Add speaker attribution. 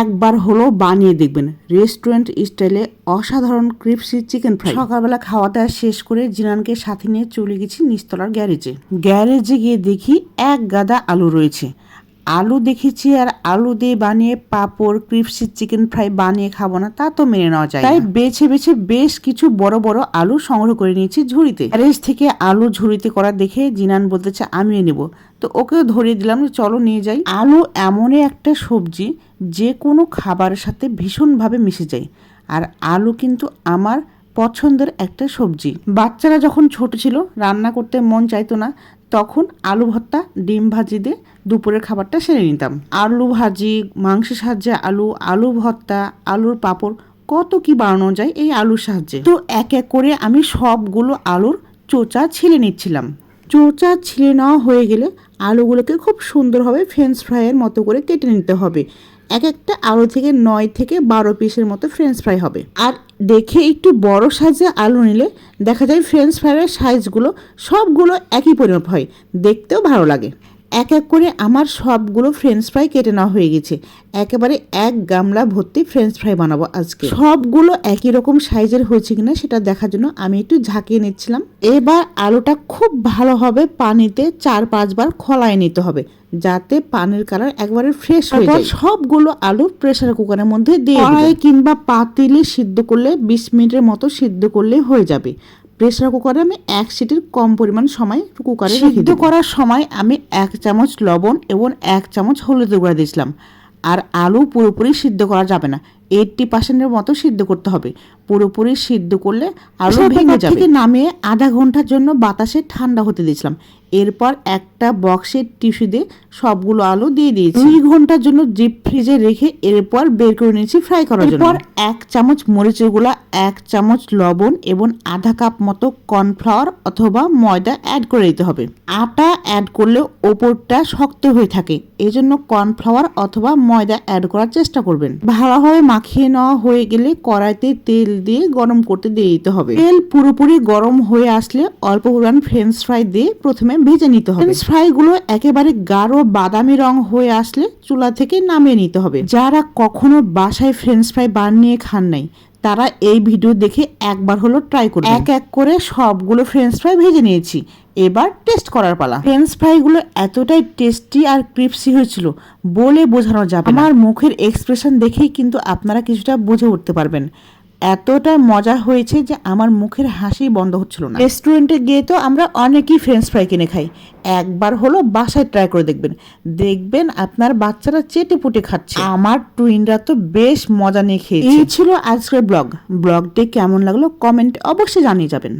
Speaker 1: একবার হলো বানিয়ে দেখবেন। রেস্টুরেন্ট স্টাইলে অসাধারণ ক্রিপসি চিকেন ফ্রাই। সকালবেলা খাওয়া দাওয়া শেষ করে জিনানকে সাথে নিয়ে চলে গেছি নিচতলার গ্যারেজে। গ্যারেজে গিয়ে দেখি এক গাদা আলু রয়েছে। আলু দেখেছি আর আলু দিয়ে বানিয়ে পাঁপড় ক্রিপসি চিকেন ফ্রাই বানিয়ে খাব না তা তো মেনে নেওয়া যায় তাই বেছে বেছে বেশ কিছু বড় বড় আলু সংগ্রহ করে নিয়েছি ঝুড়িতে। গ্যারেজ থেকে আলু ঝুড়িতে করা দেখে জিনান বলতেছে আমিও নেব। তো ওকেও ধরিয়ে দিলাম যে চলো নিয়ে যাই। আলু এমনই একটা সবজি যে কোনো খাবারের সাথে ভীষণভাবে মিশে যায়। আর আলু কিন্তু আমার পছন্দের একটা সবজি। বাচ্চারা যখন ছোট ছিল রান্না করতে মন চাইতো না তখন আলু ভর্তা, ডিম ভাজি দিয়ে দুপুরের খাবারটা সেরে নিতাম। আলু ভাজি, মাংসের সাহায্যে আলু আলু ভর্তা, আলুর পাঁপড়, কত কি বানানো যায় এই আলুর সাহায্যে। তো এক এক করে আমি সবগুলো আলুর চোচা ছিলে নিচ্ছিলাম। চোচা ছিলে নেওয়া হয়ে গেলে আলুগুলোকে খুব সুন্দরভাবে ফ্রেঞ্চ ফ্রাইয়ের মতো করে কেটে নিতে হবে। এক একটা আলু থেকে নয় থেকে বারো পিসের মতো ফ্রেঞ্চ ফ্রাই হবে। আর দেখে একটু বড় সাইজে আলু নিলে দেখা যায় ফ্রেঞ্চ ফ্রাইয়ের সাইজগুলো সবগুলো একই পরিমাপ হয়। দেখতেও ভালো লাগে। এক এক করে আমার সবগুলো ফ্রেঞ্চ ফ্রাই কেটে নেওয়া হয়ে গেছে। একেবারে এক গামলা ভর্তি ফ্রেঞ্চ ফ্রাই বানাবো আজকে। সবগুলো একই রকম সাইজের হয়েছে কিনা সেটা দেখার জন্য আমি একটু ঝাঁকিয়ে নিচ্ছিলাম। এবার আলুটা খুব ভালোভাবে পানিতে চার পাঁচবার খলায় নিতে হবে যাতে পানির কালার একবারে ফ্রেশ হয়ে যায়। সবগুলো আলু প্রেসার কুকারের মধ্যে দিয়ে কড়াই কিংবা পাতিলে সিদ্ধ করলে বিশ মিনিটের মতো সিদ্ধ করলে হয়ে যাবে। প্রেসার কুকারে আমি এক সিটির কম পরিমাণ সময় কুকারে সিদ্ধ করার সময় আমি এক চামচ লবণ এবং এক চামচ হলুদ গুঁড়া দিয়েছিলাম। আর আলু পুরোপুরি সিদ্ধ করা যাবে না। এইটটি পার্সেন্টের মতো সিদ্ধ করতে হবে। পুরোপুরি সিদ্ধ করলে আলু ভেঙে যাবে। থেকে নামিয়ে আধা ঘণ্টার জন্য বাতাসে ঠান্ডা হতে দিয়েছিলাম। এরপর একটা বক্সের টিস্যু দিয়ে সবগুলো আলু দিয়ে দিয়েছি। দুই ঘণ্টার জন্য ডিপ ফ্রিজে রেখে এরপর বের করে নিয়েছি ফ্রাই করার জন্য। এরপর এক চামচ মরিচের গুঁড়া এক চামচ লবণ এবং আধা কাপ মতো কর্নফ্লাওয়ার অথবা ময়দা অ্যাড করে দিতে হবে। আটা অ্যাড করলে ওপরটা শক্ত হয়ে থাকে। এই জন্য কর্নফ্লাওয়ার অথবা ময়দা অ্যাড করার চেষ্টা করবেন। ভালোভাবে মাখিয়ে নেওয়া হয়ে গেলে কড়াইতে তেল দিয়ে গরম করতে দিয়ে দিতে হবে। তেল পুরোপুরি গরম হয়ে আসলে অল্প পরিমাণ ফ্রেঞ্চ ফ্রাই দিয়ে প্রথমে ভেজে নিতে হবে। ফ্রেঞ্চ ফ্রাই গুলো একেবারে গাঢ় বাদামি রং হয়ে আসলে চুলা থেকে নামিয়ে নিতে হবে। যারা কখনো বাসায় ফ্রেঞ্চ ফ্রাই বানিয়ে খান নাই তারা এই ভিডিও দেখে একবার হলো ট্রাই করবে এক এক করে সবগুলো ফ্রেঞ্চ ফ্রাই ভেজে নিয়েছি। এবার টেস্ট করার পালা। ফ্রেঞ্চ ফ্রাইগুলো এতটাই টেস্টি আর ক্রিপসি হয়েছিল বলে বোঝানো যাবে না। আমার মুখের এক্সপ্রেশন দেখেই কিন্তু আপনারা কিছুটা বুঝে উঠতে পারবেন। এতটা মজা হয়েছে যে আমার মুখের হাসি বন্ধ হচ্ছিল না। রেস্টুরেন্টে গিয়ে তো আমরা অনেকেই ফ্রেঞ্চ ফ্রাই কিনে খাই। একবার হলো বাসায় ট্রাই করে দেখবেন। দেখবেন আপনার বাচ্চারা চেটে পুটে খাচ্ছে। আমার টুইনরা তো বেশ মজা নিয়ে খেয়েছে। এই ছিল আজকের ব্লগ ব্লগটি কেমন লাগল কমেন্ট অবশ্যই জানিয়ে যাবেন।